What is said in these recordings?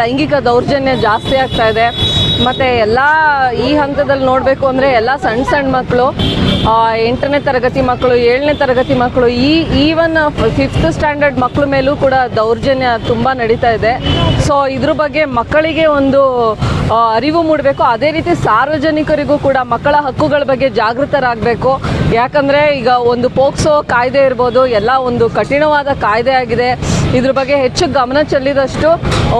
ಲೈಂಗಿಕ ದೌರ್ಜನ್ಯ ಜಾಸ್ತಿ ಆಗ್ತಾ ಇದೆ. ಮತ್ತು ಎಲ್ಲ ಈ ಹಂತದಲ್ಲಿ ನೋಡಬೇಕು ಅಂದರೆ ಎಲ್ಲ ಸಣ್ಣ ಸಣ್ಣ ಮಕ್ಕಳು ಎಂಟನೇ ತರಗತಿ ಮಕ್ಕಳು ಏಳನೇ ತರಗತಿ ಮಕ್ಕಳು ಈ, ಈವನ್ ಫಿಫ್ತ್ ಸ್ಟ್ಯಾಂಡರ್ಡ್ ಮಕ್ಕಳ ಮೇಲೂ ಕೂಡ ದೌರ್ಜನ್ಯ ತುಂಬ ನಡೀತಾ ಇದೆ. ಸೊ ಇದ್ರ ಬಗ್ಗೆ ಮಕ್ಕಳಿಗೆ ಒಂದು ಅರಿವು ಮೂಡಬೇಕು. ಅದೇ ರೀತಿ ಸಾರ್ವಜನಿಕರಿಗೂ ಕೂಡ ಮಕ್ಕಳ ಹಕ್ಕುಗಳ ಬಗ್ಗೆ ಜಾಗೃತರಾಗಬೇಕು. ಯಾಕಂದರೆ ಈಗ ಒಂದು ಪೋಕ್ಸೋ ಕಾಯ್ದೆ ಇರ್ಬೋದು, ಎಲ್ಲ ಒಂದು ಕಠಿಣವಾದ ಕಾಯ್ದೆ ಆಗಿದೆ. ಇದ್ರ ಬಗ್ಗೆ ಹೆಚ್ಚು ಗಮನ ಚೆಲ್ಲಿದಷ್ಟು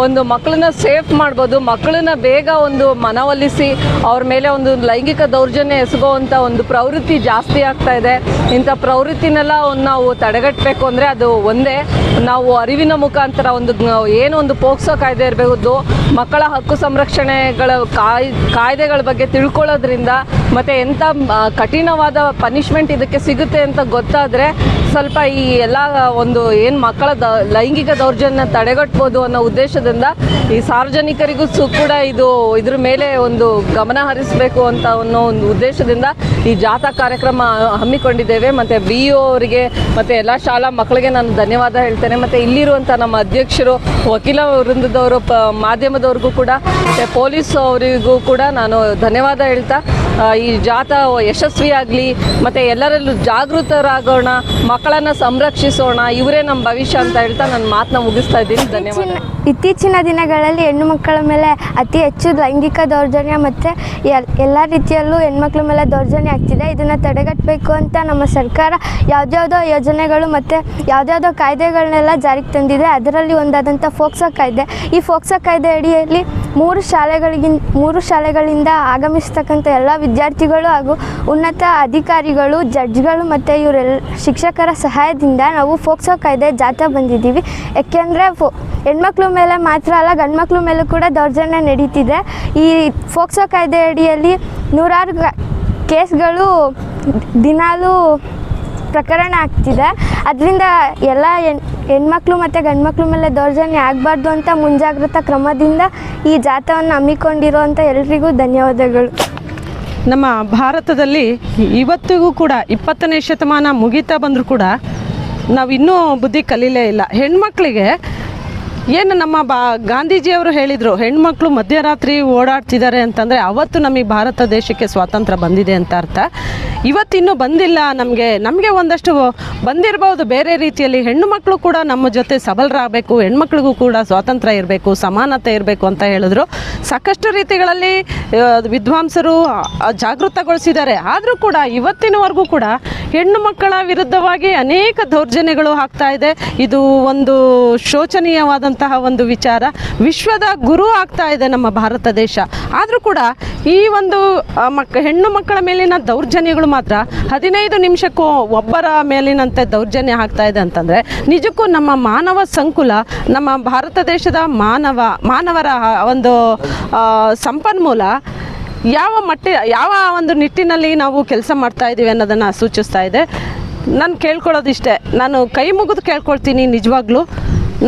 ಒಂದು ಮಕ್ಕಳನ್ನ ಸೇಫ್ ಮಾಡ್ಬೋದು, ಮಕ್ಕಳನ್ನ ಬೇಗ ಒಂದು ಮನವೊಲಿಸಿ ಅವ್ರ ಮೇಲೆ ಒಂದು ಲೈಂಗಿಕ ದೌರ್ಜನ್ಯ ಎಸಗುವಂಥ ಒಂದು ಪ್ರವೃತ್ತಿ ಜಾಸ್ತಿ ಆಗ್ತಾ ಇದೆ. ಇಂಥ ಪ್ರವೃತ್ತಿನೆಲ್ಲ ಒಂದು ನಾವು ತಡೆಗಟ್ಟಬೇಕು ಅಂದರೆ ಅದು ಒಂದೇ. ನಾವು ಅರಿವಿನ ಮುಖಾಂತರ ಒಂದು ಏನು ಒಂದು ಪೋಕ್ಸೋ ಕಾಯ್ದೆ ಇರಬಹುದು, ಮಕ್ಕಳ ಹಕ್ಕು ಸಂರಕ್ಷಣೆಗಳ ಕಾಯ್, ಕಾಯ್ದೆಗಳ ಬಗ್ಗೆ ತಿಳ್ಕೊಳ್ಳೋದ್ರಿಂದ ಮತ್ತು ಎಂಥ ಕಠಿಣವಾದ ಪನಿಷ್ಮೆಂಟ್ ಇದಕ್ಕೆ ಸಿಗುತ್ತೆ ಅಂತ ಗೊತ್ತಾದರೆ ಸ್ವಲ್ಪ ಈ ಎಲ್ಲ ಒಂದು ಏನು ಮಕ್ಕಳ ದ, ಲೈಂಗಿಕ ದೌರ್ಜನ್ಯ ತಡೆಗಟ್ಬೋದು ಅನ್ನೋ ಉದ್ದೇಶದಿಂದ ಈ ಸಾರ್ವಜನಿಕರಿಗೂ ಸು ಕೂಡ ಇದು ಇದ್ರ ಮೇಲೆ ಒಂದು ಗಮನ ಹರಿಸಬೇಕು ಅಂತ ಅನ್ನೋ ಒಂದು ಉದ್ದೇಶದಿಂದ ಈ ಜಾಥಾ ಕಾರ್ಯಕ್ರಮ ಹಮ್ಮಿಕೊಂಡಿದ್ದೇವೆ. ಮತ್ತು ಬಿ ಇ ಅವರಿಗೆ, ಮತ್ತು ಎಲ್ಲ ಶಾಲಾ ಮಕ್ಕಳಿಗೆ ನಾನು ಧನ್ಯವಾದ ಹೇಳ್ತೇನೆ. ಮತ್ತು ಇಲ್ಲಿರುವಂಥ ನಮ್ಮ ಅಧ್ಯಕ್ಷರು, ವಕೀಲ ವೃಂದದವರು, ಪ, ಮಾಧ್ಯಮದವ್ರಿಗೂ ಕೂಡ, ಮತ್ತು ಪೊಲೀಸ್ ಅವರಿಗೂ ಕೂಡ ನಾನು ಧನ್ಯವಾದ ಹೇಳ್ತಾ ಈ ಜಾಥಾ ಯಶಸ್ವಿಯಾಗಲಿ, ಮತ್ತು ಎಲ್ಲರಲ್ಲೂ ಜಾಗೃತರಾಗೋಣ, ಮಕ್ಕಳನ್ನು ಸಂರಕ್ಷಿಸೋಣ, ಇವರೇ ನಮ್ಮ ಭವಿಷ್ಯ ಅಂತ ಹೇಳ್ತಾ ನನ್ನ ಮಾತನ್ನ ಮುಗಿಸ್ತಾ ಇದ್ದೀನಿ. ಧನ್ಯವಾದ. ಇತ್ತೀಚಿನ ಇತ್ತೀಚಿನ ದಿನಗಳಲ್ಲಿ ಹೆಣ್ಣು ಮಕ್ಕಳ ಮೇಲೆ ಅತಿ ಹೆಚ್ಚು ಲೈಂಗಿಕ ದೌರ್ಜನ್ಯ ಮತ್ತು ಎಲ್ಲ ರೀತಿಯಲ್ಲೂ ಹೆಣ್ಮಕ್ಳ ಮೇಲೆ ದೌರ್ಜನ್ಯ ಆಗ್ತಿದೆ. ಇದನ್ನು ತಡೆಗಟ್ಟಬೇಕು ಅಂತ ನಮ್ಮ ಸರ್ಕಾರ ಯಾವುದ್ಯಾವುದೋ ಯೋಜನೆಗಳು ಮತ್ತು ಯಾವುದ್ಯಾವುದೋ ಕಾಯ್ದೆಗಳನ್ನೆಲ್ಲ ಜಾರಿಗೆ ತಂದಿದೆ. ಅದರಲ್ಲಿ ಒಂದಾದಂಥ ಫೋಕ್ಸೋ ಕಾಯ್ದೆ. ಈ ಫೋಕ್ಸೋ ಕಾಯ್ದೆ ಅಡಿಯಲ್ಲಿ ಮೂರು ಶಾಲೆಗಳಿಗಿನ್, ಮೂರು ಶಾಲೆಗಳಿಂದ ಆಗಮಿಸ್ತಕ್ಕಂಥ ಎಲ್ಲ ವಿದ್ಯಾರ್ಥಿಗಳು ಹಾಗೂ ಉನ್ನತ ಅಧಿಕಾರಿಗಳು, ಜಡ್ಜ್ಗಳು ಮತ್ತು ಇವರೆಲ್ಲ ಶಿಕ್ಷಕರ ಸಹಾಯದಿಂದ ನಾವು ಫೋಕ್ಸೋ ಕಾಯ್ದೆ ಜಾಥಾ ಬಂದಿದ್ದೀವಿ. ಯಾಕೆಂದರೆ ಫೋ, ಹೆಣ್ಮಕ್ಳು ಮೇಲೆ ಮಾತ್ರ ಅಲ್ಲ, ಗಂಡ್ಮಕ್ಳ ಮೇಲೂ ಕೂಡ ದೌರ್ಜನ್ಯ ನಡೀತಿದೆ. ಈ ಫೋಕ್ಸೋ ಕಾಯ್ದೆ ಅಡಿಯಲ್ಲಿ ನೂರಾರು ಕೇಸ್ಗಳು ದಿನಾಲೂ ಪ್ರಕರಣ ಆಗ್ತಿದೆ. ಅದರಿಂದ ಎಲ್ಲ ಹೆಣ್, ಹೆಣ್ಮಕ್ಳು ಮತ್ತು ಗಂಡ್ಮಕ್ಳ ಮೇಲೆ ದೌರ್ಜನ್ಯ ಆಗಬಾರ್ದು ಅಂತ ಮುಂಜಾಗ್ರತಾ ಕ್ರಮದಿಂದ ಈ ಜಾಥವನ್ನು ಹಮ್ಮಿಕೊಂಡಿರುವಂಥ ಎಲ್ರಿಗೂ ಧನ್ಯವಾದಗಳು. ನಮ್ಮ ಭಾರತದಲ್ಲಿ ಇವತ್ತಿಗೂ ಕೂಡ ಇಪ್ಪತ್ತನೇ ಶತಮಾನ ಮುಗಿತಾ ಬಂದರೂ ಕೂಡ ನಾವು ಇನ್ನೂ ಬುದ್ಧಿ ಕಲೀಲೇ ಇಲ್ಲ. ಹೆಣ್ಮಕ್ಳಿಗೆ ಏನು ನಮ್ಮ ಬಾ, ಗಾಂಧೀಜಿಯವರು ಹೇಳಿದರು, ಹೆಣ್ಮಕ್ಳು ಮಧ್ಯರಾತ್ರಿ ಓಡಾಡ್ತಿದ್ದಾರೆ ಅಂತಂದರೆ ಅವತ್ತು ನಮಗೆ ಭಾರತ ದೇಶಕ್ಕೆ ಸ್ವಾತಂತ್ರ್ಯ ಬಂದಿದೆ ಅಂತ ಅರ್ಥ. ಇವತ್ತಿನ್ನೂ ಬಂದಿಲ್ಲ, ನಮಗೆ ನಮಗೆ ಒಂದಷ್ಟು ಬಂದಿರಬಹುದು ಬೇರೆ ರೀತಿಯಲ್ಲಿ ಹೆಣ್ಣು ಮಕ್ಕಳು ಕೂಡ ನಮ್ಮ ಜೊತೆ ಸಬಲರಾಗಬೇಕು, ಹೆಣ್ಮಕ್ಳಿಗೂ ಕೂಡ ಸ್ವಾತಂತ್ರ್ಯ ಇರಬೇಕು, ಸಮಾನತೆ ಇರಬೇಕು ಅಂತ ಹೇಳಿದ್ರು. ಸಾಕಷ್ಟು ರೀತಿಗಳಲ್ಲಿ ವಿದ್ವಾಂಸರು ಜಾಗೃತಗೊಳಿಸಿದ್ದಾರೆ. ಆದರೂ ಕೂಡ ಇವತ್ತಿನವರೆಗೂ ಕೂಡ ಹೆಣ್ಣು ಮಕ್ಕಳ ವಿರುದ್ಧವಾಗಿ ಅನೇಕ ದೌರ್ಜನ್ಯಗಳು ಆಗ್ತಾ ಇದೆ. ಇದು ಒಂದು ಶೋಚನೀಯವಾದಂತಹ ಒಂದು ವಿಚಾರ. ವಿಶ್ವದ ಗುರು ಆಗ್ತಾ ಇದೆ ನಮ್ಮ ಭಾರತ ದೇಶ. ಆದರೂ ಕೂಡ ಈ ಒಂದು ಮಕ್, ಹೆಣ್ಣು ಮಕ್ಕಳ ಮೇಲಿನ ದೌರ್ಜನ್ಯಗಳು ಮಾತ್ರ ಹದಿನೈದು ನಿಮಿಷಕ್ಕೂ ಒಬ್ಬರ ಮೇಲಿನಂತೆ ದೌರ್ಜನ್ಯ ಆಗ್ತಾ ಇದೆ ಅಂತಂದರೆ, ನಿಜಕ್ಕೂ ನಮ್ಮ ಮಾನವ ಸಂಕುಲ, ನಮ್ಮ ಭಾರತ ದೇಶದ ಮಾನವ, ಮಾನವರ ಒಂದು ಸಂಪನ್ಮೂಲ ಯಾವ ಮಟ್ಟ, ಯಾವ ಒಂದು ನಿಟ್ಟಿನಲ್ಲಿ ನಾವು ಕೆಲಸ ಮಾಡ್ತಾ ಇದ್ದೀವಿ ಅನ್ನೋದನ್ನು ಸೂಚಿಸ್ತಾ ಇದೆ. ನಾನು ಕೇಳ್ಕೊಳ್ಳೋದಿಷ್ಟೇ. ನಾನು ಕೈ ಮುಗಿದು ಕೇಳ್ಕೊಳ್ತೀನಿ ನಿಜವಾಗ್ಲೂ.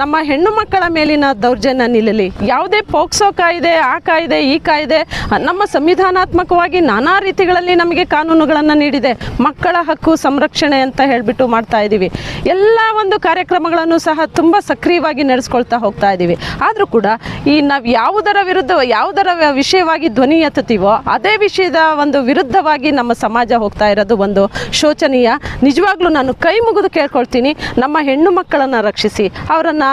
ನಮ್ಮ ಹೆಣ್ಣು ಮಕ್ಕಳ ಮೇಲಿನ ದೌರ್ಜನ್ಯ ನಿಲ್ಲಲಿ. ಯಾವುದೇ ಪೋಕ್ಸೋ ಕಾಯ್ದೆ, ಆ ಕಾಯ್ದೆ, ಈ ಕಾಯ್ದೆ ನಮ್ಮ ಸಂವಿಧಾನಾತ್ಮಕವಾಗಿ ನಾನಾ ರೀತಿಗಳಲ್ಲಿ ನಮಗೆ ಕಾನೂನುಗಳನ್ನು ನೀಡಿದೆ. ಮಕ್ಕಳ ಹಕ್ಕು ಸಂರಕ್ಷಣೆ ಅಂತ ಹೇಳಿಬಿಟ್ಟು ಮಾಡ್ತಾ ಇದ್ದೀವಿ ಎಲ್ಲ ಒಂದು ಕಾರ್ಯಕ್ರಮಗಳನ್ನು ಸಹ ತುಂಬ ಸಕ್ರಿಯವಾಗಿ ನಡೆಸ್ಕೊಳ್ತಾ ಹೋಗ್ತಾ ಇದ್ದೀವಿ ಆದರೂ ಕೂಡ ಈ ನಾವು ಯಾವುದರ ವಿರುದ್ಧ, ಯಾವುದರ ವಿಷಯವಾಗಿ ಧ್ವನಿ ಎತ್ತುತ್ತೀವೋ, ಅದೇ ವಿಷಯದ ಒಂದು ವಿರುದ್ಧವಾಗಿ ನಮ್ಮ ಸಮಾಜ ಹೋಗ್ತಾ ಇರೋದು ಒಂದು ಶೋಚನೀಯ. ನಿಜವಾಗ್ಲೂ ನಾನು ಕೈ ಮುಗಿದು ಕೇಳ್ಕೊಳ್ತೀನಿ. ನಮ್ಮ ಹೆಣ್ಣು ಮಕ್ಕಳನ್ನು ರಕ್ಷಿಸಿ, ಅವರನ್ನು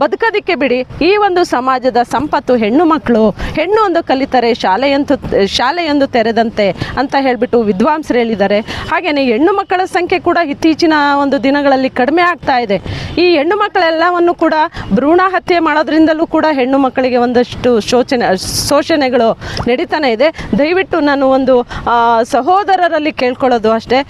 ಬದುಕೋದಕ್ಕೆ ಬಿಡಿ. ಈ ಒಂದು ಸಮಾಜದ ಸಂಪತ್ತು ಹೆಣ್ಣು ಮಕ್ಕಳು, ಹೆಣ್ಣು ಒಂದು ಕಲಿತರೆ ಶಾಲೆಯಂತೂ, ಶಾಲೆಯೊಂದು ತೆರೆದಂತೆ ಅಂತ ಹೇಳಿಬಿಟ್ಟು ವಿದ್ವಾಂಸರು ಹೇಳಿದ್ದಾರೆ. ಹಾಗೆಯೇ ಹೆಣ್ಣು ಮಕ್ಕಳ ಸಂಖ್ಯೆ ಕೂಡ ಇತ್ತೀಚಿನ ಒಂದು ದಿನಗಳಲ್ಲಿ ಕಡಿಮೆ ಆಗ್ತಾ ಇದೆ. ಈ ಹೆಣ್ಣು ಮಕ್ಕಳೆಲ್ಲವನ್ನು ಕೂಡ ಭ್ರೂಣ ಹತ್ಯೆ ಮಾಡೋದ್ರಿಂದಲೂ ಕೂಡ ಹೆಣ್ಣು ಮಕ್ಕಳಿಗೆ ಒಂದಷ್ಟು ಶೋಚನೆ, ಶೋಷಣೆಗಳು ನಡೀತಾನೆ ಇದೆ. ದಯವಿಟ್ಟು ನಾನು ಒಂದು ಸಹೋದರರಲ್ಲಿ ಕೇಳ್ಕೊಳ್ಳೋದು ಅಷ್ಟೇ.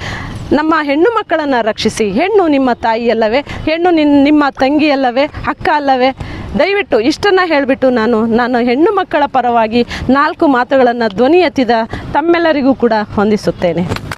ನಮ್ಮ ಹೆಣ್ಣು ಮಕ್ಕಳನ್ನು ರಕ್ಷಿಸಿ, ಹೆಣ್ಣು ನಿಮ್ಮ ತಾಯಿ ಅಲ್ಲವೇ, ಹೆಣ್ಣು ನಿನ್ ನಿಮ್ಮ ತಂಗಿ ಅಲ್ಲವೇ, ಅಕ್ಕ ಅಲ್ಲವೇ? ದಯವಿಟ್ಟು ಇಷ್ಟನ್ನು ಹೇಳಿಬಿಟ್ಟು ನಾನು ನಾನು ಹೆಣ್ಣು ಮಕ್ಕಳ ಪರವಾಗಿ ನಾಲ್ಕು ಮಾತುಗಳನ್ನು ಧ್ವನಿ ಎತ್ತಿದ ತಮ್ಮೆಲ್ಲರಿಗೂ ಕೂಡ ಹೊಂದಿಸುತ್ತೇನೆ